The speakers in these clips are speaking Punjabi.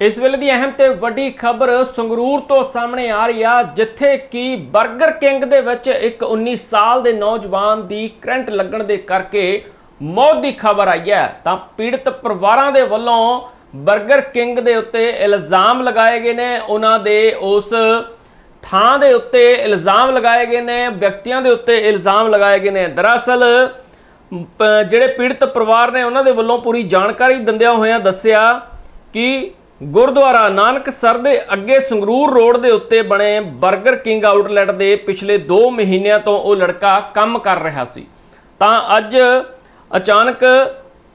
ਇਸ ਵੇਲੇ ਦੀ ਅਹਿਮ ਤੇ ਵੱਡੀ ਖਬਰ ਸੰਗਰੂਰ ਤੋਂ ਸਾਹਮਣੇ ਆ ਰਹੀ ਆ, ਜਿੱਥੇ ਕਿ 버ਗਰ ਕਿੰਗ ਦੇ ਵਿੱਚ ਇੱਕ 19 ਸਾਲ ਦੇ ਨੌਜਵਾਨ ਦੀ ਕਰੰਟ ਲੱਗਣ ਦੇ ਕਰਕੇ ਮੌਤ ਦੀ ਖਬਰ ਆਈ ਹੈ। ਤਾਂ ਪੀੜਤ ਪਰਿਵਾਰਾਂ ਦੇ ਵੱਲੋਂ 버ਗਰ ਕਿੰਗ ਦੇ ਉੱਤੇ ਇਲਜ਼ਾਮ ਲਗਾਏ ਗਏ ਨੇ। ਉਹਨਾਂ ਦੇ ਉਸ ਥਾਂ ਦੇ ਉੱਤੇ ਇਲਜ਼ਾਮ ਲਗਾਏ ਗਏ ਨੇ। ਵਿਅਕਤੀਆਂ ਦੇ ਉੱਤੇ ਇਲਜ਼ਾਮ ਲਗਾਏ ਗਏ ਨੇ। ਦਰਅਸਲ ਜਿਹੜੇ ਪੀੜਤ ਪਰਿਵਾਰ ਨੇ, ਉਹਨਾਂ ਦੇ ਵੱਲੋਂ ਪੂਰੀ ਜਾਣਕਾਰੀ ਦਿੰਦਿਆਂ ਹੋਇਆਂ ਦੱਸਿਆ ਕਿ ਗੁਰਦੁਆਰਾ ਨਾਨਕਸਰ ਦੇ ਅੱਗੇ ਸੰਗਰੂਰ ਰੋਡ ਦੇ ਉੱਤੇ ਬਣੇ 버ਗਰ ਕਿੰਗ ਆਊਟਲੈਟ ਦੇ ਪਿਛਲੇ 2 ਮਹੀਨਿਆਂ ਤੋਂ ਉਹ ਲੜਕਾ ਕੰਮ ਕਰ ਰਿਹਾ ਸੀ। ਤਾਂ ਅੱਜ ਅਚਾਨਕ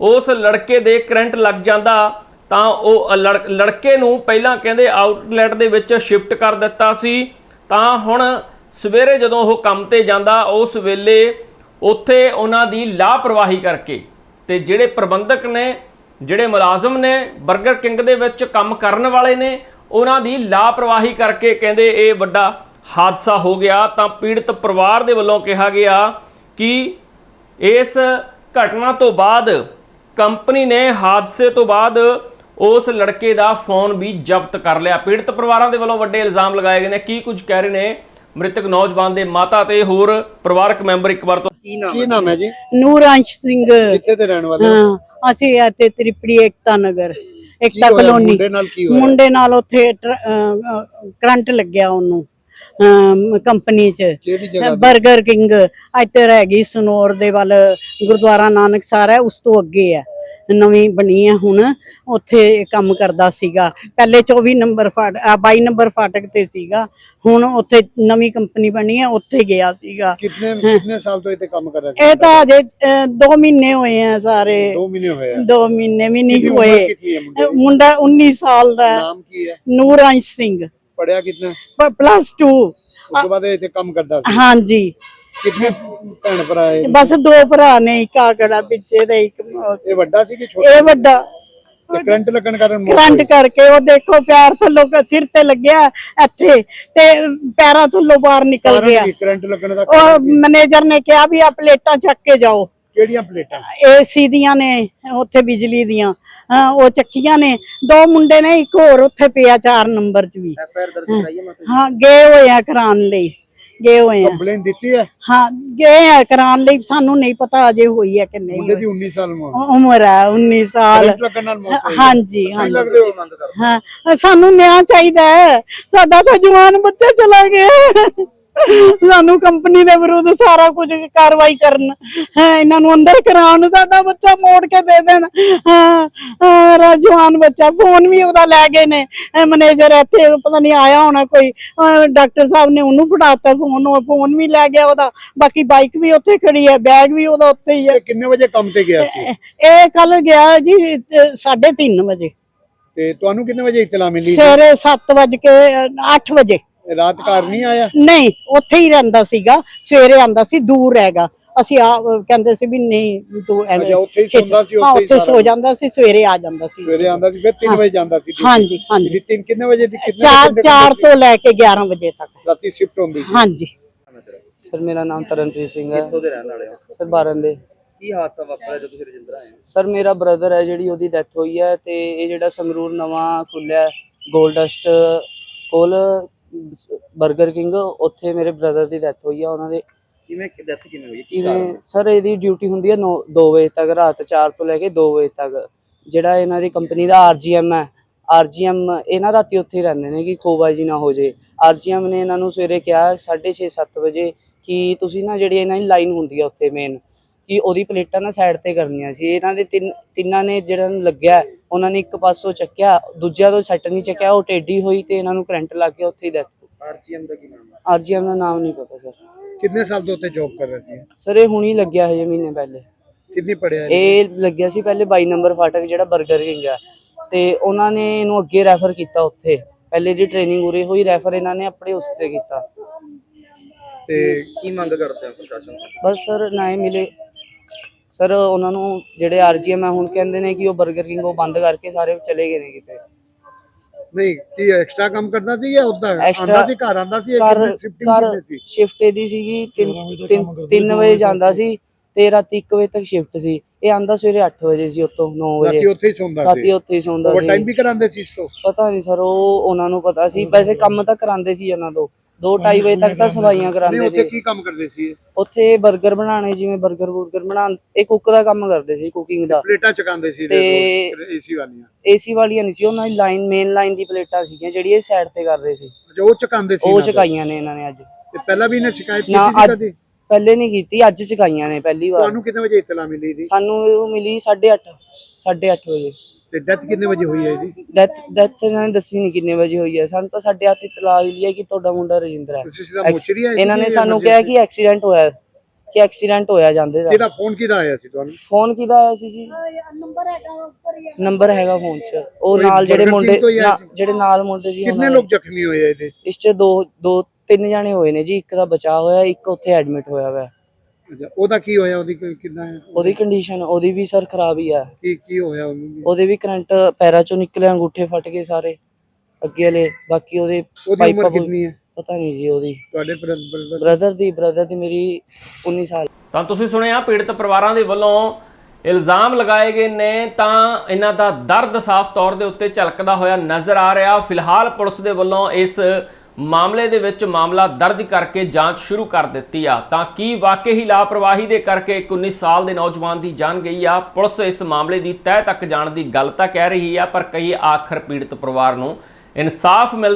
ਉਸ ਲੜਕੇ ਦੇ ਕਰੰਟ ਲੱਗ ਜਾਂਦਾ, ਤਾਂ ਉਹ ਲੜ- ਲੜਕੇ ਨੂੰ ਪਹਿਲਾਂ ਕਹਿੰਦੇ ਆਊਟਲੈਟ ਦੇ ਵਿੱਚ ਸ਼ਿਫਟ ਕਰ ਦਿੱਤਾ ਸੀ। ਤਾਂ ਹੁਣ ਸਵੇਰੇ ਜਦੋਂ ਉਹ ਕੰਮ ਤੇ ਜਾਂਦਾ, ਉਸ ਵੇਲੇ ਉੱਥੇ ਉਹਨਾਂ ਦੀ ਲਾਪਰਵਾਹੀ ਕਰਕੇ ਤੇ ਜਿਹੜੇ ਪ੍ਰਬੰਧਕ ਨੇ ਜਿਹੜੇ ਮੁਲਾਜ਼ਮ ਨੇ 버ਗਰ ਕਿੰਗ ਦੇ ਵਿੱਚ ਕੰਮ ਕਰਨ ਵਾਲੇ ਨੇ, ਉਹਨਾਂ ਦੀ ਲਾਪਰਵਾਹੀ ਕਰਕੇ ਕਹਿੰਦੇ ਇਹ ਵੱਡਾ ਹਾਦਸਾ ਹੋ ਗਿਆ। ਤਾਂ ਪੀੜਤ ਪਰਿਵਾਰ ਦੇ ਵੱਲੋਂ ਕਿਹਾ ਗਿਆ ਕਿ ਇਸ ਘਟਨਾ ਤੋਂ ਬਾਅਦ ਕੰਪਨੀ ਨੇ ਹਾਦਸੇ ਤੋਂ ਬਾਅਦ ਉਸ ਲੜਕੇ ਦਾ ਫੋਨ ਵੀ ਜ਼ਬਤ ਕਰ ਲਿਆ। ਪੀੜਤ ਪਰਿਵਾਰਾਂ ਦੇ ਵੱਲੋਂ ਵੱਡੇ ਇਲਜ਼ਾਮ ਲਗਾਏ ਗਏ ਨੇ। ਕੀ ਕੁਝ ਕਹਿ ਰਹੇ ਨੇ? ਮ੍ਰਿਤਕ ਨੌਜਵਾਨ ਦੇ ਮਾਤਾ ਤੇ ਹੋਰ ਪਰਿਵਾਰਕ ਮੈਂਬਰ ਇੱਕ ਵਾਰ ਤੋਂ ਕੀ ਨਾਮ ਕੀ ਨਾਮ ਹੈ ਜੀ ਨੂਰਾਂਸ਼ ਸਿੰਘ ਕਿੱਥੇ ਦੇ ਰਹਿਣ ਵਾਲੇ ਹੋ? ਹਾਂ ਅਸੀਂ ਇੱਥੇ ਤ੍ਰਿਪੜੀ ਏਕਤਾ ਨਗਰ ਏਕਤਾ? ਕਲੋਨੀ ਮੁੰਡੇ ਨਾਲ ਕੀ ਹੋਇਆ ਮੁੰਡੇ ਨਾਲ ਉੱਥੇ ਕਰੰਟ ਲੱਗਿਆ ਉਹਨੂੰ ਕੰਪਨੀ 'ਚ ਕਿਹੜੀ ਜਗ੍ਹਾ ਤੇ? 버ਗਰ ਕਿੰਗ ਇੱਧਰ ਹੈਗੀ ਸਨੋਰ ਦੇ ਵੱਲ ਗੁਰਦੁਆਰਾ ਨਾਨਕ ਹੈ ਉਸ ਤੋਂ ਅੱਗੇ ਹੈ ਨਵੀਂ ਬਣੀ ਹੈ ਹੁਣ ਉੱਥੇ ਕੰਮ ਕਰਦਾ ਸੀਗਾ। ਪਹਿਲੇ 24 ਨੰਬਰ ਫਾਟ ਅਹ 22 ਨੰਬਰ ਫਾਟਕ ਤੇ ਸੀਗਾ। ਹੁਣ ਉੱਥੇ ਨਵੀਂ ਕੰਪਨੀ ਬਣੀ ਹੈ ਉੱਥੇ ਗਿਆ ਸੀਗਾ। ਕਿੰਨੇ ਕਿੰਨੇ ਸਾਲ ਤੋਂ ਇੱਥੇ ਕੰਮ ਕਰ ਰਹੇ ਇਹ ਤਾਂ ਅਜੇ 2 ਮਹੀਨੇ ਹੋਏ ਆ ਸਾਰੇ। 2 ਮਹੀਨੇ ਹੋਏ ਆ। 2 ਮਹੀਨੇ ਵੀ ਨਹੀਂ ਕਿੰਨੀ ਹੋਏ। ਕਿੰਨੀ ਮੁੰਡੇ ਇਹ ਮੁੰਡਾ 19 ਸਾਲ ਦਾ ਨਾਮ ਕੀ ਹੈ? ਨੂਰਾਂਸ਼ ਸਿੰਘ। ਪੜਿਆ ਕਿਤਨਾ? ਪਲੱਸ 2 ਉਸ ਤੋਂ ਬਾਅਦ ਇੱਥੇ ਕੰਮ ਕਰਦਾ ਸੀ। ਹਾਂਜੀ। ਕਿੰਨੇ ਭੈਣ ਭਰਾ ਹੈ ਬਸ ਦੋ ਭਰਾ ਨੇ ਇੱਕ ਆਗੜਾ ਪਿੱਛੇ ਤੇ ਇੱਕ ਮੌਸ- ਇਹ ਵੱਡਾ ਸੀ ਕਿ ਛੋਟਾ? ਇਹ ਵੱਡਾ। ਤੇ ਕਰੰਟ ਲੱਗਣ ਕਾਰਨ ਮੌਤ ਕਰੰਟ ਕਰਕੇ ਉਹ ਦੇਖੋ ਪੈਰ ਥੱਲੋਂ ਕ- ਸਿਰ ਤੇ ਲੱਗਿਆ ਇੱਥੇ ਤੇ ਪੈਰਾਂ ਥੱਲੋਂ ਬਾਹਰ ਨਿਕਲ ਕਾਰਨ ਗਿਆ। ਕੀ? ਕਰੰਟ ਲੱਗਣ ਦਾ ਉਹ ਕਾਰਨ ਕੀ? ਮੈਨੇਜਰ ਨੇ ਕਿਹਾ ਵੀ ਆ ਪਲੇਟਾਂ ਚੱਕ ਕੇ ਜਾਓ। ਕਿਹੜੀਆਂ ਪਲੇਟਾਂ? ਏਸੀ ਦੀਆਂ ਨੇ ਉੱਥੇ ਬਿਜਲੀ ਦੀਆਂ। ਹਾਂ, ਉਹ ਚੱਕੀਆਂ ਨੇ। ਦੋ ਮੁੰਡੇ ਨੇ ਇੱਕ ਹੋਰ ਉੱਥੇ ਪਿਆ 4 ਨੰਬਰ 'ਚ ਵੀ। ਦਰਜ ਕਰਾਈਏ ਹਾਂ ਗਏ ਹੋਏ ਆ ਕਰਾਉਣ ਲਈ। ਗਏ ਹੋਏ ਆ। ਕੰਪਲੇਨ ਦਿੱਤੀ ਹੈ? ਹਾਂ ਗਏ ਆ ਕਰਾਉਣ ਲਈ ਸਾਨੂੰ ਨਹੀਂ ਪਤਾ ਅਜੇ ਹੋਈ ਹੈ ਕਿ ਨਹੀਂ ਮੁੰਡੇ ਦੀ 19 ਸਾਲ ਉਮਰ। ਉ- ਉਮਰ ਹੈ 19 ਸਾਲ। ਕਰੰਟ ਲੱਗਣ ਨਾਲ ਮੌਤ ਹੋਈ ਹਾਂਜੀ ਲੱਗਦੇ ਮੰਗ ਹਾਂ ਸਾਨੂੰ ਨਿਆਂ ਚਾਹੀਦਾ ਹੈ। ਸਾਡਾ ਤਾਂ ਜਵਾਨ ਬੱਚਾ ਚਲਾ ਗਿਆ ਸਾਨੂੰ ਕੰਪਨੀ ਦੇ ਵਿਰੁੱਧ ਸਾਰਾ ਕੁਝ ਕਾਰਵਾਈ ਕਰਨ। ਹੈ ਇਹਨਾਂ ਨੂੰ ਅੰਦਰ ਕਰਾਉਣ ਸਾਡਾ ਬੱਚਾ ਮੋੜ ਕੇ ਦੇ ਦੇਣ। ਹਾਂ ਹਾਂ, ਰਾ ਜਵਾਨ ਬੱਚਾ ਫੋਨ ਵੀ ਉਹਦਾ ਲੈ ਗਏ ਨੇ। ਮੈਨੇਜਰ ਇੱਥੇ ਪਤਾ ਨਹੀਂ ਆਇਆ ਹੋਣਾ ਕੋਈ। ਡਾਕਟਰ ਸਾਹਿਬ ਨੇ ਉਹਨੂੰ ਫੜਾਤਾ ਫੋਨ ਉਹ ਫੋਨ ਵੀ ਲੈ ਗਿਆ ਉਹਦਾ। ਬਾਕੀ ਬਾਈਕ ਵੀ ਉੱਥੇ ਖੜੀ ਹੈ ਬੈਗ ਵੀ ਉਹਦਾ ਉੱਥੇ ਹੀ ਹੈ। ਕਿੰਨੇ ਵਜੇ ਕੰਮ ਤੇ ਗਿਆ ਸੀ? ਇਹ ਕੱਲ ਗਿਆ ਜੀ 3:30 ਵਜੇ। ਤੇ ਤੁਹਾਨੂੰ ਕਿੰਨੇ ਵਜੇ ਇਤਲਾ ਮਿਲੀ ਸਵੇਰੇ 7 ਵਜੇ ਕੇ 8 ਵਜੇ। ਰਾਤ ਘਰ ਨਹੀਂ ਆਇਆ? ਨਹੀਂ ਉੱਥੇ ਹੀ ਰਹਿੰਦਾ ਸੀਗਾ ਸਵੇਰੇ ਆਂਦਾ ਸੀ ਦੂਰ ਹੈਗਾ। ਅਸੀਂ ਆ ਕਹਿੰਦੇ ਸੀ ਵੀ ਨਹੀਂ ਤੂੰ ਐਵੇਂ ਅੱਛਾ, ਉੱਥੇ ਹੀ ਸੌਂਦਾ ਸੀ, ਉੱਥੇ ਹੀ ਉੱਥੇ ਸਾਰਾ ਸੋ ਜਾਂਦਾ ਸੀ ਸਵੇਰੇ ਆ ਜਾਂਦਾ ਸੀ। ਸਵੇਰੇ ਆਂਦਾ ਸੀ ਫਿਰ 3 ਵਜੇ ਜਾਂਦਾ ਸੀ। ਹਾਂਜੀ ਹਾਂਜੀ। ਤਿੰਨ ਕਿੰਨੇ ਵਜੇ ਦੀ ਕਿੰਨੇ 4 ਘੰਟੇ 4 ਦੀ ਤੋਂ ਲੈ ਕੇ 11 ਵਜੇ ਤੱਕ। ਰਾਤੀ ਸ਼ਿਫਟ ਹੁੰਦੀ ਸੀ। ਹਾਂਜੀ। ਸਰ ਮੇਰਾ ਨਾਮ ਤਰਨਪ੍ਰੀਤ ਸਿੰਘ ਹੈ। ਦੇ ਰਹਿਣ ਵਾਲੇ ਹੋ? ਸਰ ਬਾਰਨ ਦੇ। ਕੀ ਹਾਦਸਾ ਵਾਪਰਿਆ ਜਦੋਂ ਤੁਸੀਂ ਰਜਿੰਦਰਾ ਆਏ? ਸਰ ਮੇਰਾ ਬ੍ਰਦਰ ਹੈ ਜਿਹੜੀ ਉਹਦੀ ਡੈਥ ਹੋਈ ਹੈ ਤੇ ਇਹ ਜਿਹੜਾ ਸੰਗਰੂਰ ਨਵਾਂ ਖੁੱਲਿਆ ਗੋਲਡਸਟ ਕੋਲ 버ਗਰ ਕਿੰਗ ਉੱਥੇ ਮੇਰੇ ਬ੍ਰਦਰ ਦੀ ਡੈਥ ਹੋਈ ਹੈ ਉਹਨਾਂ ਦੇ ਕਿਵੇਂ ਡੈਥ ਕਿਵੇਂ ਹੋਈ ਕਿਵੇਂ ਸਰ ਇਹਦੀ ਡਿਊਟੀ ਹੁੰਦੀ ਹੈ 2 ਵਜੇ ਤੱਕ ਰਾਤ 4 ਤੋਂ ਲੈ ਕੇ 2 ਵਜੇ ਤੱਕ। ਜਿਹੜਾ ਇਹਨਾਂ ਦੀ ਕੰਪਨੀ ਦਾ ਆਰਜੀਐਮ ਹੈ ਆਰਜੀਐਮ ਇਹ ਨਾ ਰਾਤੀ ਉੱਥੇ ਹੀ ਰਹਿੰਦੇ ਨੇ ਕਿ ਖੋਬਾਜੀ ਨਾ ਹੋ ਜੇ। ਆਰਜੀਐਮ ਨੇ ਇਹਨਾਂ ਨੂੰ ਸਵੇਰੇ ਕਿਹਾ 6:30 7 ਵਜੇ ਕਿ ਤੁਸੀਂ ਨਾ ਜਿਹੜੀ ਇਹਨਾਂ ਦੀ ਲਾਈਨ ਹੁੰਦੀ ਹੈ ਉੱਥੇ ਮੇਨ ਕਿ ਉਹਦੀ ਪਲੇਟਾਂ ਨਾ ਸਾਈਡ ਤੇ ਕਰਨੀਆਂ ਸੀ। ਇਹਨਾਂ ਦੇ ਤਿੰਨ ਤਿੰਨਾਂ ਨੇ ਜਿਹੜਾ ਨੂੰ ਲੱਗਿਆ ਉਹਨਾਂ ਨੇ ਇੱਕ ਪਾਸੋਂ ਚੱਕਿਆ ਦੂਜਿਆਂ ਤੋਂ ਸੈੱਟ ਨਹੀਂ ਚੱਕਿਆ ਉਹ ਟੇਢੀ ਹੋਈ ਤੇ ਇਹਨਾਂ ਨੂੰ ਕਰੰਟ ਲੱਗ ਗਿਆ ਉੱਥੇ ਹੀ ਡੈਥ ਆਰਜੀਐਮ ਦਾ ਕੀ ਨਾਮ ਹੈ? ਆਰਜੀਐਮ ਦਾ ਨਾਮ ਨਹੀਂ ਪਤਾ ਸਰ। ਕਿੰਨੇ ਸਾਲ ਤੋਂ ਉੱਥੇ ਜੌਬ ਕਰ ਰਹੇ ਸੀ? ਸਰ ਇਹ ਹੁਣੀ ਲੱਗਿਆ ਹਜੇ ਮਹੀਨੇ ਪਹਿਲੇ। ਕਿੰਨੀ ਪੜਿਆ ਇਹ ਲੱਗਿਆ ਸੀ ਪਹਿਲੇ 22 ਨੰਬਰ ਫਾਟਕ ਜਿਹੜਾ 버ਗਰ ਕਿੰਗ ਹੈ ਤੇ ਉਹਨਾਂ ਨੇ ਇਹਨੂੰ ਅੱਗੇ ਰੈਫਰ ਕੀਤਾ ਉੱਥੇ। ਪਹਿਲੇ ਦੀ ਟ੍ਰੇਨਿੰਗ ਉਰੇ ਹੋਈ ਰੈਫਰ ਇਹਨਾਂ ਨੇ ਆਪਣੇ ਉਸ ਤੇ ਕੀਤਾ। ਤੇ ਕੀ ਮੰਗ ਕਰਦੇ ਹੋ ਪ੍ਰਸ਼ਾਸਨ ਤੋਂ? ਬਸ ਸਰ ਨਾ ਮਿਲੇ। ਸਰ ਉਹਨਾਂ ਨੂੰ ਜਿਹੜੇ ਆਰਜੀਐਮ ਹੈ ਹੁਣ ਕਹਿੰਦੇ ਨੇ ਕਿ ਉਹ 버ਗਰ ਕਿੰਗ ਉਹ ਬੰਦ ਕਰਕੇ ਸਾਰੇ ਚਲੇ ਗਏ ਨੇ ਕਿਤੇ। ਨਹੀਂ ਕੀ ਐਕਸਟਰਾ ਕੰਮ ਕਰਦਾ ਸੀ ਜਾਂ ਉਦਾਂ? Extra- ਆਂਦਾ ਸੀ ਘਰ ਆਂਦਾ ਸੀ ਘਰ ਸ਼ਿਫਟਿੰਗ ਘਰ ਸੀ? ਸ਼ਿਫਟ ਇਹਦੀ ਸੀਗੀ 3 3 ਵਜੇ ਜਾਂਦਾ ਸੀ ਤੇ ਰਾਤੀ 1 ਵਜੇ ਤੱਕ ਸ਼ਿਫਟ ਸੀ। ਇਹ ਆਂਦਾ ਸਵੇਰੇ 8 ਵਜੇ ਸੀ ਉੱਤੋਂ 9 ਵਜੇ। ਰਾਤੀ ਉੱਥੇ ਹੀ ਸੌਂਦਾ ਰਾਤੀ ਸੀ ਉੱਥੇ ਹੀ ਸੌਂਦਾ ਓਵਰ ਟਾਈਮ ਸੀ। ਵੀ ਕਰਾਉਂਦੇ ਸੀ ਇਸ ਤੋਂ? ਪਤਾ ਨਹੀਂ ਸਰ ਉਹ ਉਹਨਾਂ ਨੂੰ ਪਤਾ ਸੀ। ਵੈਸੇ ਕੰਮ ਤਾਂ ਕਰਾਉਂਦੇ ਸੀ ਉਹਨਾਂ ਤੋਂ। 2:30 ਵਜੇ ਤੱਕ ਤਾਂ ਸਫਾਈਆਂ ਨਹੀਂ ਕਰਾਉਂਦੇ ਉੱਥੇ ਸੀ। ਕੀ ਕੰਮ ਕਰਦੇ ਸੀ? ਇਹ? ਉੱਥੇ 버ਗਰ ਬਣਾਉਣੇ ਜਿਵੇਂ 버ਗਰ ਬੁਰਗਰ ਬਣਾਉਣ ਇਹ ਕੁੱਕ ਦਾ ਕੰਮ ਕਰਦੇ ਸੀ ਕੁਕਿੰਗ ਦਾ। ਪਲੇਟਾਂ ਚਕਾਉਂਦੇ ਸੀ ਤੇ- ਏਸੀ ਵਾਲੀਆਂ। ਏਸੀ ਵਾਲੀਆਂ ਨਹੀਂ ਸੀ ਉਹਨਾਂ ਦੀ ਲਾਈਨ ਮੇਨ ਲਾਈਨ ਦੀ ਪਲੇਟਾਂ ਸੀਗੀਆਂ ਜਿਹੜੀ ਇਹ ਸਾਈਡ ਤੇ ਕਰ ਰਹੇ ਸੀ। ਅੱਛਾ ਉਹ ਚਕਾਉਂਦੇ ਸੀ ਉਹ ਇਹਨਾਂ ਤੋਂ। ਚਕਾਈਆਂ ਨੇ ਇਹਨਾਂ ਨੇ ਅੱਜ। ਤੇ ਪਹਿਲਾਂ ਵੀ ਇਹਨੇ ਸ਼ਿਕਾਇਤ ਨਾ ਕੀਤੀ ਸੀ ਅੱਜ ਕਦੀ? ਪਹਿਲੇ ਨਹੀਂ ਕੀਤੀ ਅੱਜ ਚਕਾਈਆਂ ਨੇ ਪਹਿਲੀ ਵਾਰ। ਤੁਹਾਨੂੰ ਕਿੰਨੇ ਵਜੇ ਇਤਲਾ ਮਿਲੀ ਸੀ ਸਾਨੂੰ ਉਹ ਮਿਲੀ 8:30 8:30 ਵਜੇ। ਤੇ ਡੈਥ ਕਿੰਨੇ ਵਜੇ ਹੋਈ ਹੈ ਇਹਦੀ ਡੈਥ ਡੈਥ ਇਹਨਾਂ ਨੇ ਦੱਸੀ ਨਹੀਂ ਕਿੰਨੇ ਵਜੇ ਹੋਈ ਹੈ। ਸਾਨੂੰ ਤਾਂ 8:30 ਇਤਲਾਹ ਮਿਲੀ ਹੈ ਕਿ ਤੁਹਾਡਾ ਮੁੰਡਾ ਰਜਿੰਦਰ ਹੈ। ਤੁਸੀਂ ਸਿੱਧਾ ਐਕਸ- ਮੋਚਰੀ ਆਏ ਇਹਨਾਂ ਨੇ ਸਾਨੂੰ? ਕਿਹਾ ਕਿ ਐਕਸੀਡੈਂਟ ਹੋਇਆ ਹੈ, ਕਿ ਐਕਸੀਡੈਂਟ ਹੋਇਆ ਜਾਂਦੇ ਦਾ। ਕਿਹਦਾ ਫੋਨ ਕਿਹਦਾ ਆਇਆ ਸੀ ਤੁਹਾਨੂੰ? ਫੋਨ ਕਿਹਦਾ ਆਇਆ ਸੀ ਜੀ? ਨੰਬਰ ਹੈਗਾ ਫੋਨ 'ਚ। ਉਹ ਕੋਈ ਨਾਲ ਜਿਹੜੇ Burger ਮੁੰਡੇ King ਤੋਂ ਹੀ ਆਇਆ ਨਾ- ਸੀ? ਜਿਹੜੇ ਨਾਲ ਮੁੰਡੇ ਜੀ ਕਿੰਨੇ ਉਹਨਾਂ ਲੋਕ ਜ਼ਖਮੀ ਹੋਏ ਆ ਇਹਦੇ 'ਚ? ਇਸ 'ਚ ਦੋ ਦੋ ਤਿੰਨ ਜਾਣੇ ਹੋਏ ਨੇ ਜੀ। ਇੱਕ ਦਾ ਬਚਾਅ ਹੋਇਆ ਇੱਕ ਉੱਥੇ ਐਡਮਿਟ ਹੋਇਆ ਹੋਇਆ ਅੱਛਾ ਉਹਦਾ ਕੀ ਹੋਇਆ? ਉਹਦੀ ਕੋਈ- ਕਿੱਦਾਂ? ਉਹਦੀ ਕੰਡੀਸ਼ਨ ਉਹਦੀ ਵੀ ਸਰ ਖਰਾਬ ਹੀ ਆ। ਕੀ ਕੀ ਹੋਇਆ ਉਹਨੂੰ ਵੀ? ਉਹਦੇ ਵੀ ਕਰੰਟ ਪੈਰਾਂ ਚੋਂ ਨਿਕਲੇ ਅੰਗੂਠੇ ਫਟ ਗਏ ਸਾਰੇ ਅੱਗੇ ਵਾਲੇ ਬਾਕੀ ਉਹਦੇ ਉਹਦੀ ਉਮਰ ਕਿੰਨੀ ਹੈ? ਪਤਾ ਨਹੀਂ ਜੀ ਉਹਦੀ। ਤੁਹਾਡੇ ਬ੍ਰਦਰ ਬ੍ਰਦਰ ਦੀ ਬ੍ਰਦਰ ਦੀ ਮੇਰੀ 19 ਸਾਲ। ਤਾਂ ਤੁਸੀਂ ਸੁਣਿਆ ਪੀੜਤ ਪਰਿਵਾਰਾਂ ਦੇ ਵੱਲੋਂ ਇਲਜ਼ਾਮ ਲਗਾਏ ਗਏ ਨੇ ਤਾਂ ਇਹਨਾਂ ਦਾ ਦਰਦ ਸਾਫ਼ ਤੌਰ ਦੇ ਉੱਤੇ ਝਲਕਦਾ ਹੋਇਆ ਨਜ਼ਰ ਆ ਰਿਹਾ। ਫਿਲਹਾਲ ਪੁਲਿਸ ਦੇ ਵੱਲੋਂ ਇਸ ਮਾਮਲੇ ਦੇ ਵਿੱਚ ਮਾਮਲਾ ਦਰਜ ਕਰਕੇ ਜਾਂਚ ਸ਼ੁਰੂ ਕਰ ਦਿੱਤੀ ਆ। ਤਾਂ ਕੀ ਵਾਕਈ ਹੀ ਲਾਪਰਵਾਹੀ ਦੇ ਕਰਕੇ ਇੱਕ 19 ਸਾਲ ਦੇ ਨੌਜਵਾਨ ਦੀ ਜਾਨ ਗਈ ਆ? ਪੁਲਿਸ ਇਸ ਮਾਮਲੇ ਦੀ ਤਹਿ ਤੱਕ ਜਾਣ ਦੀ ਗੱਲ ਤਾਂ ਕਹਿ ਰਹੀ ਆ, ਪਰ ਕਈ ਆਖਰ ਪੀੜਤ ਪਰਿਵਾਰ ਨੂੰ ਇਨਸਾਫ ਮਿਲਦਾ